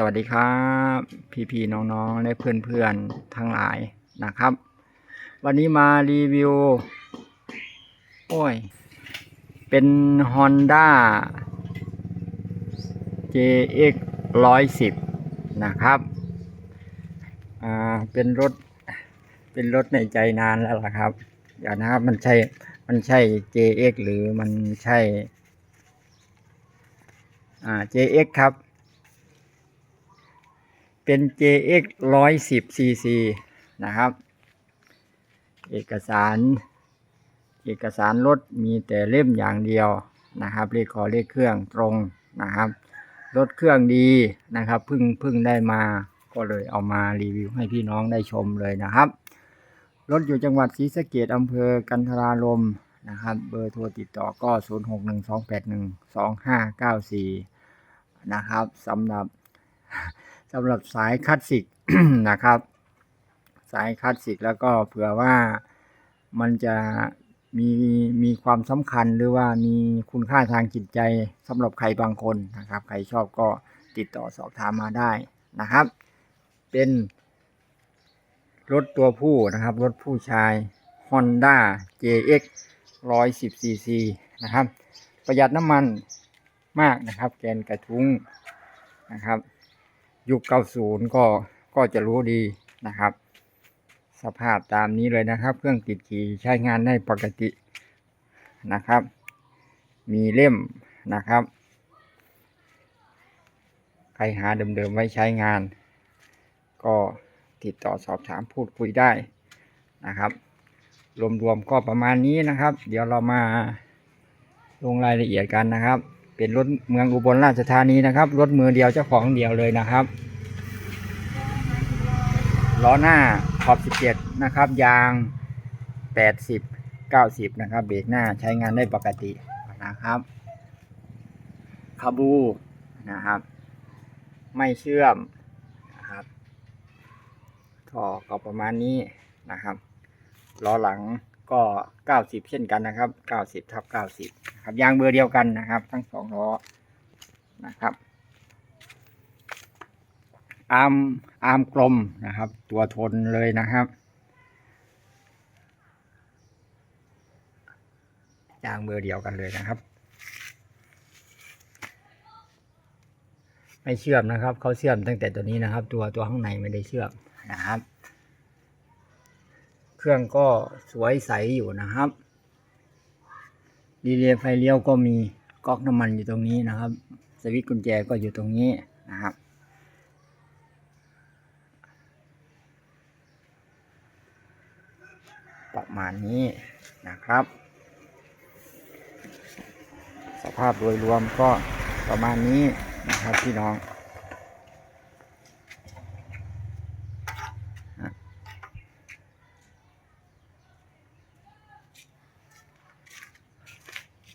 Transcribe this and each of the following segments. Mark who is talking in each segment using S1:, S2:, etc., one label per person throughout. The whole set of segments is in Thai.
S1: สวัสดีครับ พี่ๆน้องๆและเพื่อนๆทั้งหลายนะครับ วันนี้มารีวิว โอ้ย เป็น Honda JX 110 นะครับอ่าเป็นรถ เป็นรถในใจนานแล้วล่ะครับเดี๋ยวนะครับ มันใช่ มันใช่ JX หรือมันใช่อ่า JX ครับ เป็น JX 110 cc นะครับ เอกสาร เอกสารรถมีแต่เล่มอย่างเดียวนะครับเลขขอเลขเครื่องตรงนะครับรถเครื่องดีนะครับเพิ่งเพิ่งได้มาก็เลยเอามารีวิวให้พี่น้องได้ชมเลยนะครับรถอยู่จังหวัดศรีสะเกดอำเภอกันทรารมนะครับ เบอร์โทรติดต่อก็ 0612812594 นะครับสำหรับ สำหรับสายคลาสสิกนะครับ สายคลาสสิกแล้วก็เผื่อว่ามันจะมีมีความสำคัญหรือว่ามีคุณค่าทางจิตใจสำหรับใครบางคนนะครับ ใครชอบก็ติดต่อสอบถามมาได้นะครับ เป็นรถตัวผู้นะครับ รถผู้ชาย Honda JX 110 cc นะครับ ประหยัดน้ำมันมากนะครับ แกนกระทุ้งนะครับ ยุค 90 ก็ก็จะรู้ดีนะครับ สภาพตามนี้เลยนะครับ เครื่องติดขี่ใช้งานได้ปกตินะครับ มีเล่มนะครับ ใครหาเดิมๆไว้ใช้งาน ก็ติดต่อสอบถามพูดคุยได้นะครับ รวมๆก็ประมาณนี้นะครับ เดี๋ยวเรามาลงรายละเอียดกันนะครับ เป็นรถเมืองอุบลราชธานีนะครับ รถมือเดียวเจ้าของเดียวเลยนะครับ ล้อหน้าขอบ 17 นะครับ ยาง 80 90 นะครับ เบรกหน้าใช้งานได้ปกตินะครับคาบูนะครับ ไม่เชื่อมนะครับท่อก็ประมาณนี้นะครับล้อหลังก็ 90 เช่นกันนะครับ 90ทับ90 นะครับยางเบอร์เดียวกันนะครับ ทั้งสองล้อนะครับอาร์มอาร์มกลมนะครับ ตัวทนเลยนะครับยางเบอร์เดียวกันเลยนะครับ ไม่เชื่อมนะครับเขาเชื่อมตั้งแต่ตัวนี้นะครับ ตัวตัวข้างในไม่ได้เชื่อมนะครับ เครื่องก็สวยใสอยู่นะครับ ดีเลย์ไฟเลี้ยวก็มีก๊อกน้ำมันอยู่ตรงนี้นะครับ สวิตช์กุญแจก็อยู่ตรงนี้นะครับ ประมาณนี้นะครับ สภาพโดยรวมก็ประมาณนี้นะครับพี่น้อง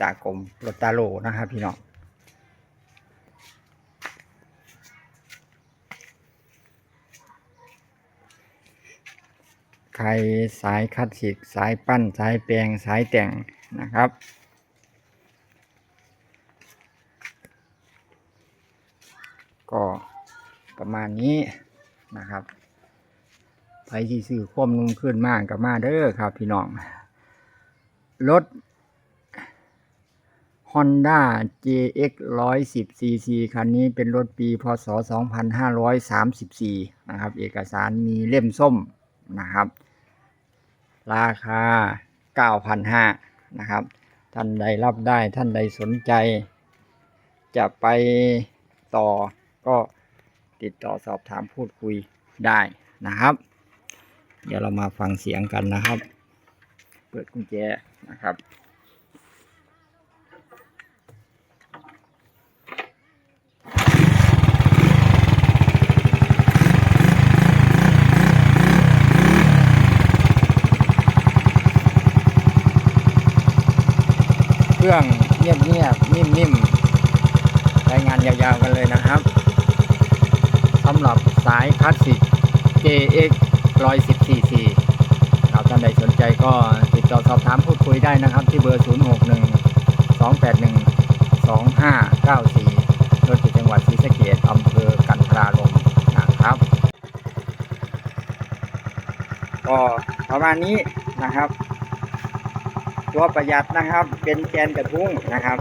S1: ตากลมรถตาโลนะครับพี่น้องใครสายคลาสสิกสายปั้นสายแปลงสายแต่งนะครับก็ประมาณนี้นะครับไปที่ซื้อควมนุ่มขึ้นมากกับมาเด้อครับพี่น้องรถ Honda JX 110 cc คันนี้เป็นรถปี พศ 2534 นะครับ เอกสารมีเล่มส้มนะครับ ราคา 9,500 นะครับ ท่านใดรับได้ท่านใดสนใจ จะไปต่อก็ติดต่อสอบถามพูดคุยได้นะครับ เดี๋ยวเรามาฟังเสียงกันนะครับ เปิดกุญแจนะครับ สายพลาสติก JX 114C ครับท่านใดสนใจก็ติดต่อสอบถามพูดคุยได้นะครับ ที่เบอร์ 0 6 1 2 8 1 2 5 9 4โดจังหวัดศรีสะเกดอำเภอกันทราลมนะครับ ก็ประมาณนี้นะครับ ตัวประหยัดนะครับเป็นแกนกระทุ้งนะครับ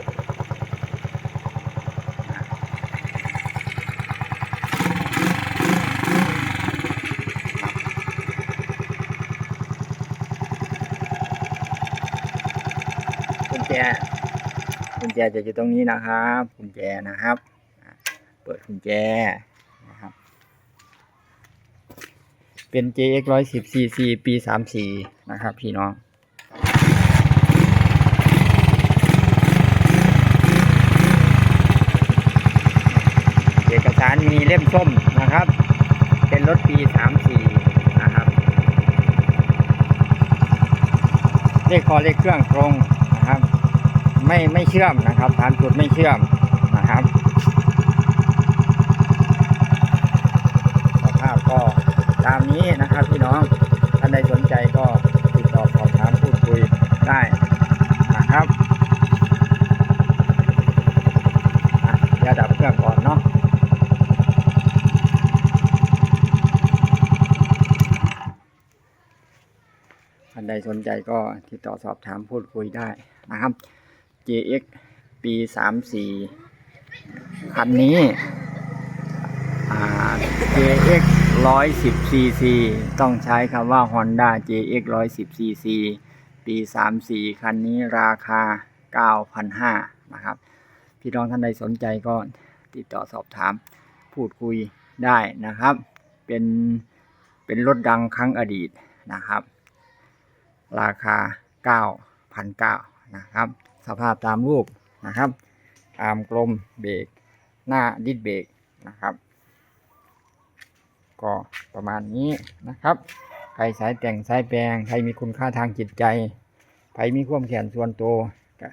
S1: จจะอยู่ตรงนี้นะครับกุญแจนะครับ เปิดกุญแจนะครับ เป็น JX 110 cc ปี 34 นะครับ พี่น้องเอกสารมีเล่มส้มนะครับ เป็นรถปี 34 นะครับ เลขคอเลขเครื่องตรง ไม่ไม่เชื่อมนะครับฐานจุดไม่เชื่อมนะครับสภาพก็ตามนี้นะครับพี่น้องท่านใดสนใจก็ติดต่อสอบถามพูดคุยได้นะครับอะเดี๋ยวดับเครื่องก่อนเนาะท่านใดสนใจก็ติดต่อสอบถามพูดคุยได้นะครับ JX ปี 34 คันนี้อ่า JX 110 cc ต้องใช้คำว่า Honda JX 110 cc ปี 34 คันนี้ราคา 9,500นะครับ พี่น้องท่านใดสนใจก็ติดต่อสอบถามพูดคุยได้นะครับ เป็นเป็นรถดังครั้งอดีตนะครับ ราคา 9,900นะครับ สภาพตามรูปนะครับ อาร์มกลมเบรกหน้าดิสเบรกนะครับ ก็ประมาณนี้นะครับ ใครสายแต่งสายแปลง ใครมีคุณค่าทางจิตใจ ใครมีความแขนส่วนตัวก็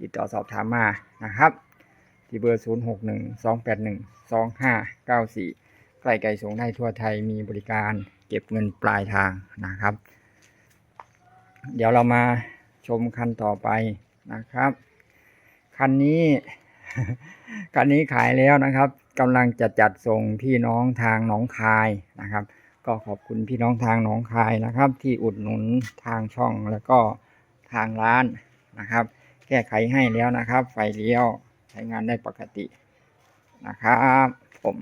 S1: ติดต่อสอบถามมานะครับ ที่เบอร์ 0 6 1 2 8 1 2 5 9 4 ใกล้ไกลส่งได้ทั่วไทยมีบริการเก็บเงินปลายทางนะครับ เดี๋ยวเรามาชมคันต่อไป นะครับ คันนี้ คันนี้ขายแล้วนะครับกำลังจะจัดส่งพี่น้องทางหนองคายนะครับ ก็ขอบคุณพี่น้องทางหนองคายนะครับ ที่อุดหนุนทางช่องแล้วก็ทางร้านนะครับ แก้ไขให้แล้วนะครับ ไฟเลี้ยวใช้งานได้ปกตินะครับผม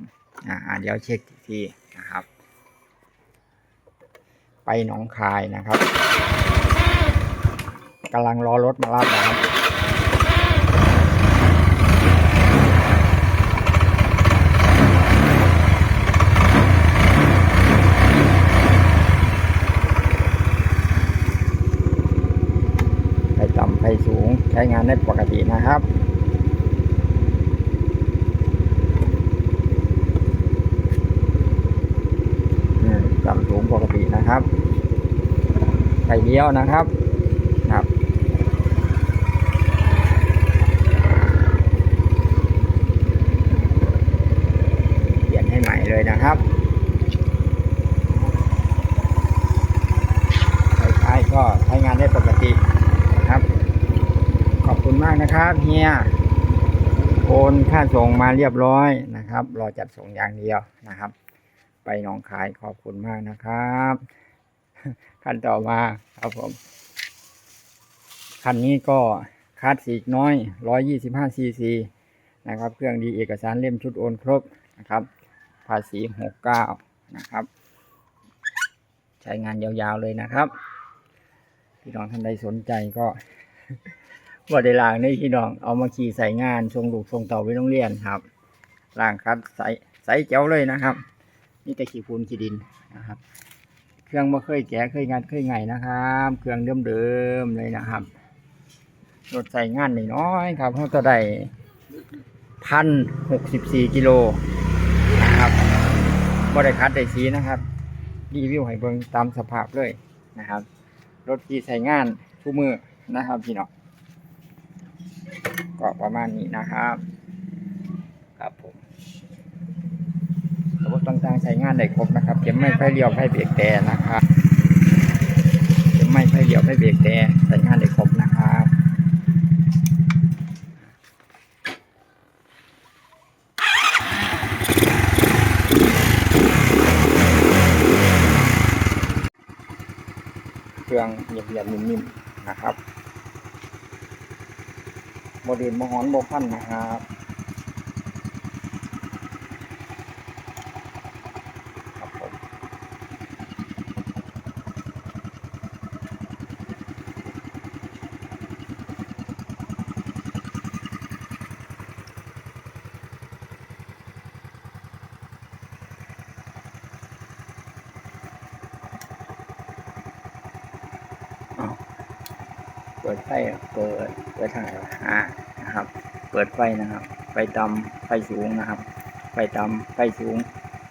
S1: อ่าเดี๋ยวเช็คทีนะครับ ไปหนองคายนะครับ กำลังรอรถมารับนะครับไฟต่ำไฟสูงใช้งานได้ปกตินะครับต่ำสูงปกตินะครับไฟเลี้ยวนะครับ เปลี่ยนให้ใหม่เลยนะครับไฟ ท้ายก็ใช้งานได้ปกติครับ ขอบคุณมากนะครับเฮียโอนค่าส่งมาเรียบร้อยนะครับ รอจัดส่งอย่างเดียวนะครับ ไปหนองคายขอบคุณมากนะครับคันต่อมาครับผมคันนี้ก็คาสสิกน้อย125ซีซีนะครับ เครื่องดีเอกสารเล่มชุดโอนครบนะครับ ภาษี69นะครับ ใช้งานยาวๆเลยนะครับ พี่น้องท่านใดสนใจก็ว่าได้ล่างนี่พี่น้องเอามาขี่ใส่งานทรงลูกทรงเต่าไปโรงเรียนครับล่างคัดใสใสเจ๋วเลยนะครับนี่แต่ขี้ฝุ่นขี้ดินนะครับ เครื่องมาเคยแกะเคยงานเคยไงนะครับ เครื่องเดิมๆเลยนะครับรถใส่งานน้อยครับเขาจะได้พันหกสิบสี่กิโลนะครับบ่ได้คัดได้สีนะครับรีวิวให้เบิ่งตามสภาพเลยนะครับ รถที่ใช้งานทุกมือนะครับพี่น้องก็ประมาณนี้นะครับ ครับผมระบบต่างๆใช้งานได้ครบนะครับเข็มไม่ไฟเลี้ยวไฟเบรกแต่นะครับเข็มไม่ไฟเลี้ยวไฟเบรกแต่ใช้งานได้ครบนะครับ รื่อง เงียบๆนิ่มๆนะครับบดินบ่ฮ้อนบ่พันนะครับ เปิดไฟเปิดเปิดทางไหนะอ่านะครับ เปิดไฟนะครับ ไฟต่ำไฟสูงนะครับ ไฟต่ำไฟสูง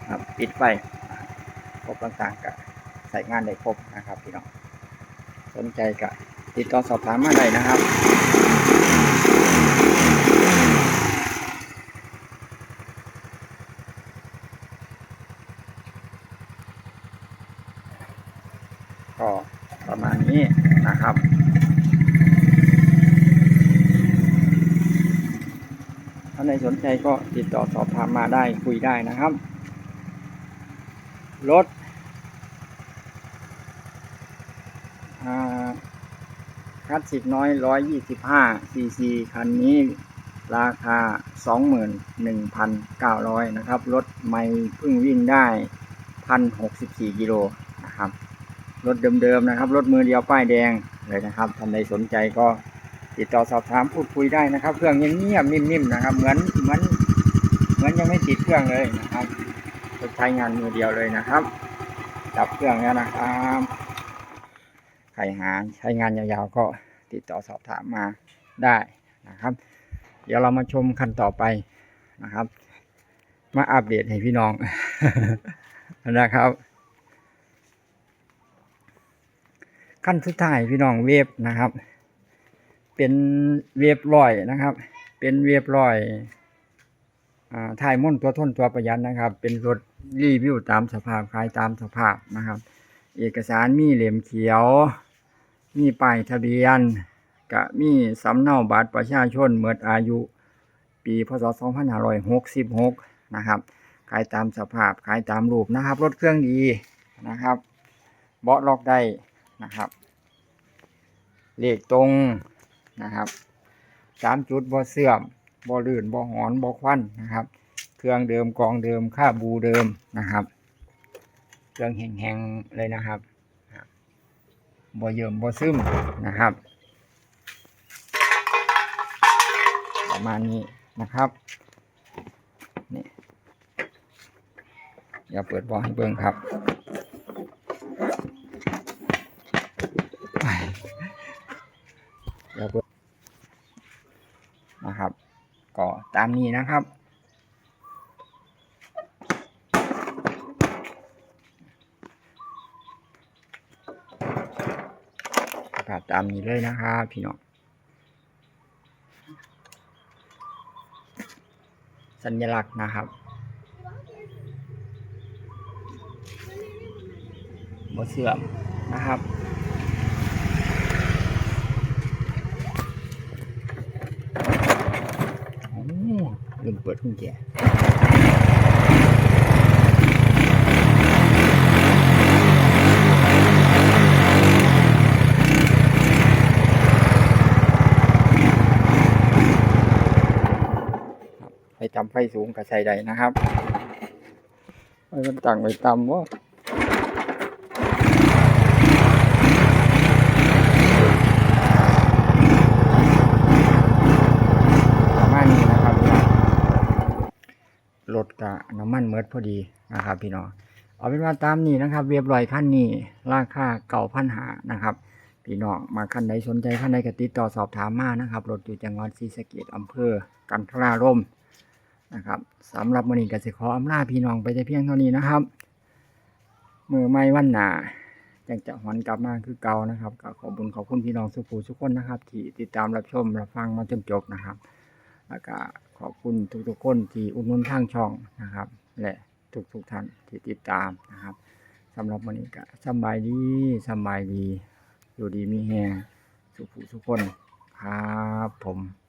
S1: นะครับปิดไฟนะครับครบต่างๆกับใส่งานได้ครบนะครับพี่น้องสนใจกับติดต่อสอบถามมาได้นะครับ ก็ประมาณนี้นะครับ ถ้าในสนใจก็ติดต่อสอบถามมา ได้คุยได้นะครับ รถคลาสสิกน้อย125ซีซีคันนี้ราคา 21,900 นะครับ รถไม่พิ่งวิ่งได้ 1,064 กิโลนะครับ รถเดิมๆนะครับ รถมือเดียวป้ายแดงเลยนะครับท่านใดสนใจก็ติดต่อสอบถามพูดคุยได้นะครับ เครื่องเงียบๆนิ่มๆนะครับ เหมือนเหมือน มือนยังไม่ติดเครื่องเลยนะครับใช้งานมือเดียวเลยนะครับ ดับเครื่องแล้วนะครับใครหาใช้งานยาวๆก็ติดต่อสอบถามมาได้นะครับ เดี๋ยวเรามาชมคันต่อไปนะครับ มาอัปเดตให้พี่น้องนะครับขั้นสุดท้ายพี่น้องเวฟนะครับ เป็นเวฟลอยนะครับ เป็นเวฟลอย ถ่ายมุ่นตัวทนตัวประหยัดนะครับ เป็นรถรีวิวตามสภาพขายตามสภาพนะครับ เอกสารมีเหลี่ยมเขียว มีป้ายทะเบียนกะมีสำเนาบัตรประชาชนเมื่ออายุ ปีพศ 2566 นะครับ ขายตามสภาพขายตามรูปนะครับ รถเครื่องดีนะครับ เบาะล็อกได้นะครับ เลขตรงนะครับสามจุดบ่เสื่อม บ่ลื่นบ่หอนบ่ควันนะครับ เครื่องเดิมกองเดิมค่าบูเดิมนะครับ เครื่องแห้งๆเลยนะครับบ่เยิ่มบ่ซึมนะครับ ประมาณนี้นะครับนี่อย่าเปิดบอให้เบิ่งครับ เดี๋ยวเบิ่งนะครับ ก็ตามนี้นะครับ ประกาศตามนี้เลยนะครับพี่น้อง สัญลักษณ์นะครับบ่เสื่อมนะครับ โอ้ลืม เปิดกุญแก่ไปจำไฟสูงกับใส่ใดนะครับ มันตั้งไว้ต่ำว่าประมาณนี้นะครับพี่น้อง รถกับน้ำมันเมิดพอดีนะครับ พี่น้องเอาเป็นว่าตามนี้นะครับ เรียบร้อยขั้นนี้ราคาเก่าพันหานะครับพี่น้องมาขั้นใดสนใจขั้นใดกติดต่อสอบถามมานะครับรถอยู่จังหวัดศรีสะเกษอำเภอกันทราร่มนะครับสำหรับมื้อนี้กสิขออำลาพี่น้องไปแต่เพียงเท่านี้นะครับมือไม่วันหนาจังจะหวนกลับมาคือเก่านะครับก็ขอบคุญขอบคุณพี่น้องสุภูทุกคนนะครับ ที่ติดตามรับชมรับฟังมาจนจบนะครับแล้วก็ อบคุณทุกๆคนที่อุดหนุนทางช่องนะครับ และทุกๆท่านที่ติดตามนะครับสำหรับวันนี้ก็สบายดีสบายดี อยู่ดีมีแฮงสุขผู้ทุกคนครับผม